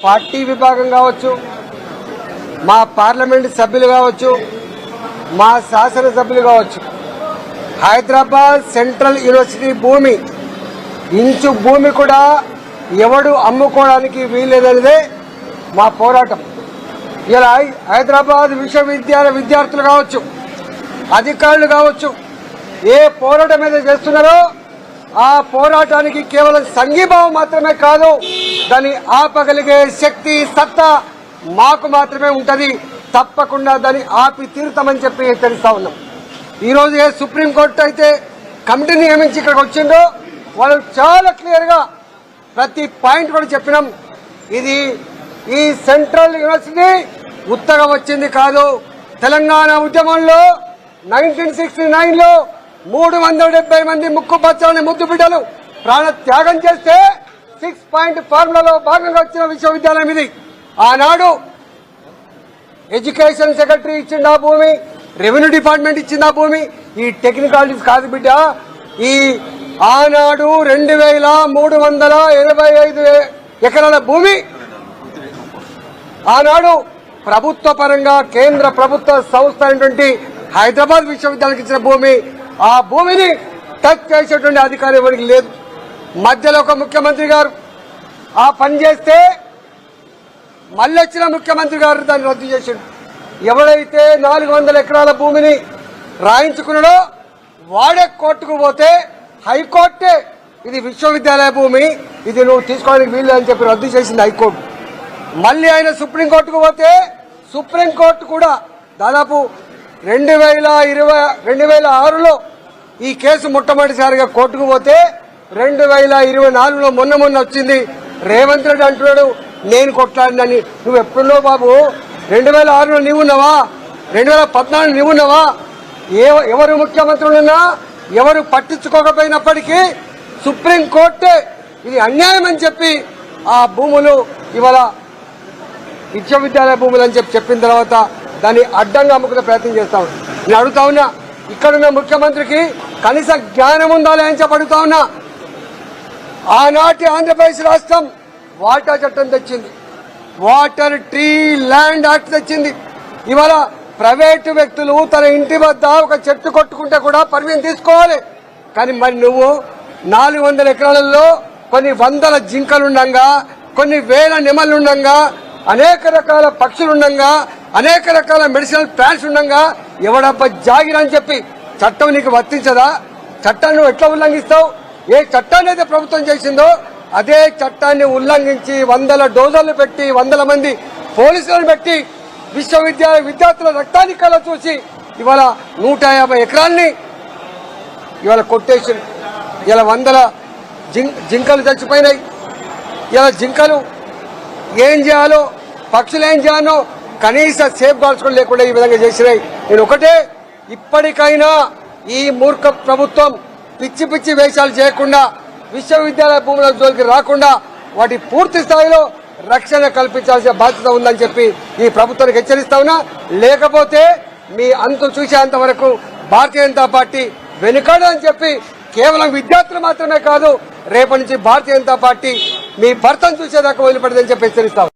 Party విభాగం కావచ్చు మా పార్లమెంట్ సభ్యులు కావచ్చు మా శాసనసభ్యులు కావచ్చు. హైదరాబాద్ సెంట్రల్ యూనివర్సిటీ భూమి ఇంచు భూమి కూడా ఎవడు అమ్ముకోవడానికి వీల్లేదనేదే మా పోరాటం. ఇలా హై- హైదరాబాద్ విశ్వవిద్యాలయ విద్యార్థులు కావచ్చు అధికారులు కావచ్చు ఏ పోరాటం మీద చేస్తున్నారో ఆ పోరాటానికి కేవలం సంఘీభావం మాత్రమే కాదు దాన్ని ఆపగలిగే శక్తి సత్తా మాకు మాత్రమే ఉంటది. తప్పకుండా దాన్ని ఆపి తీరుతామని చెప్పి తెలుస్తా ఉన్నాం. ఈరోజు ఏ సుప్రీంకోర్టు అయితే కమిటీ నియమించి ఇక్కడికి వచ్చిందో వాళ్ళు చాలా క్లియర్గా ప్రతి పాయింట్ కూడా చెప్పినాం. ఇది ఈ సెంట్రల్ యూనివర్సిటీ ఉత్తగా వచ్చింది కాదు. తెలంగాణ ఉద్యమంలో నైన్టీన్ సిక్స్టీ నైన్లో మూడు వందల డెబ్బై మంది ముక్కు పచ్చని ముద్దు బిడ్డలు ప్రాణ త్యాగం చేస్తే సిక్స్ పాయింట్ ఫార్ములాలో భాగంగా వచ్చిన విశ్వవిద్యాలయం ఇది. ఆనాడు ఎడ్యుకేషన్ సెక్రటరీ ఇచ్చింది ఆ భూమి రెవెన్యూ డిపార్ట్మెంట్ ఇచ్చింది ఆ భూమి ఈ టెక్నికాలిటీస్ కాదు బిడ్డ. ఈ ఆనాడు రెండు వేల మూడు వందల ఇరవై ఐదు ఎకరాల భూమి. ఆనాడు ప్రభుత్వ పరంగా కేంద్ర ప్రభుత్వ సంస్థ అయినటువంటి హైదరాబాద్ విశ్వవిద్యాలయానికి ఇచ్చిన భూమి. ఆ భూమిని టచ్ చేసేటువంటి అధికారం ఎవరికి లేదు. మధ్యలో ఒక ముఖ్యమంత్రి గారు. ఆ పని చేస్తే మళ్ళీ వచ్చిన ముఖ్యమంత్రి గారు దాన్ని రద్దు చేసిండు. ఎవడైతే నాలుగు వందల ఎకరాల భూమిని రాయించుకున్నాడో వాడే కోర్టుకు పోతే హైకోర్టే ఇది విశ్వవిద్యాలయ భూమి ఇది నువ్వు తీసుకోవడానికి వీలు అని చెప్పి రద్దు చేసింది హైకోర్టు. మళ్ళీ ఆయన సుప్రీంకోర్టుకు పోతే సుప్రీంకోర్టు కూడా దాదాపు రెండు వేల ఇరవై రెండు వేల ఆరులో ఈ కేసు మొట్టమొదటిసారిగా కోర్టుకు పోతే రెండు వేల ఇరవై నాలుగులో మొన్న మొన్న వచ్చింది. రేవంత్ రెడ్డి అంటున్నాడు నేను కొట్లాడినని. నువ్వు ఎప్పుడున్నావు బాబు? రెండు వేల ఆరులో నీవున్నావా రెండు వేల పద్నాలుగు నీవున్నావా ఏ ఎవరు ముఖ్యమంత్రులున్నా ఎవరు పట్టించుకోకపోయినప్పటికీ సుప్రీంకోర్టు ఇది అన్యాయం అని చెప్పి ఆ భూములు ఇవాళ విశ్వవిద్యాలయ భూములు అని చెప్పి చెప్పిన తర్వాత దాన్ని అడ్డంగా అమ్ముకునే ప్రయత్నం చేస్తాం నేను అడుగుతా ఉన్నా ఇక్కడున్న ముఖ్యమంత్రికి కనీస జ్ఞానం ఉందా అని చెప్పడుతా ఉన్నా. ఆనాటి ఆంధ్రప్రదేశ్ రాష్ట్రం వాటర్ చట్టం తెచ్చింది. వాటర్ ట్రీ ల్యాండ్ యాక్ట్ తెచ్చింది. ఇవాళ ప్రైవేటు వ్యక్తులు తన ఇంటి వద్ద ఒక చెట్టు కొట్టుకుంటే కూడా పర్మిషన్ తీసుకోవాలి. కానీ మరి నువ్వు నాలుగు వందల ఎకరాలలో కొన్ని వందల జింకలుండగా కొన్ని వేల నెమలుండగా అనేక రకాల పక్షులుండగా అనేక రకాల మెడిసినల్ ప్లాంట్స్ ఉండగా ఎవడబ్బ జాగిరని చెప్పి చట్టం నీకు వర్తించదా? చట్టాన్ని ఎట్లా ఉల్లంఘిస్తావు? ఏ చట్టాన్ని అయితే ప్రభుత్వం చేసిందో అదే చట్టాన్ని ఉల్లంఘించి వందల డోజర్లు పెట్టి వందల మంది పోలీసులను పెట్టి విశ్వవిద్యాలయ విద్యార్థుల రక్తాన్ని కళ్ళ చూసి ఇవాళ నూట యాభై ఎకరాల్ని ఇవాళ కొట్టేసి ఇలా వందల జిం జింకలు చచ్చిపోయినాయి. ఇలా జింకలు ఏం చేయాలో పక్షులు ఏం చేయాలో కనీస సేఫ్ గార్డ్స్ కూడా లేకుండా ఈ విధంగా చేసినాయి. నేను ఒకటే ఇప్పటికైనా ఈ మూర్ఖ ప్రభుత్వం పిచ్చి పిచ్చి వేషాలు చేయకుండా విశ్వవిద్యాలయ భూముల జోలికి రాకుండా వాటి పూర్తి స్థాయిలో రక్షణ కల్పించాల్సిన బాధ్యత ఉందని చెప్పి ఈ ప్రభుత్వానికి హెచ్చరిస్తా ఉన్నా. లేకపోతే మీ అంతు చూసేంత వరకు భారతీయ జనతా పార్టీ వెనుకాడని చెప్పి కేవలం విద్యార్థులు మాత్రమే కాదు రేపటి నుంచి భారతీయ జనతా పార్టీ మీ భర్తను చూసేదాకా వదిలిపెట్టదని చెప్పి హెచ్చరిస్తాం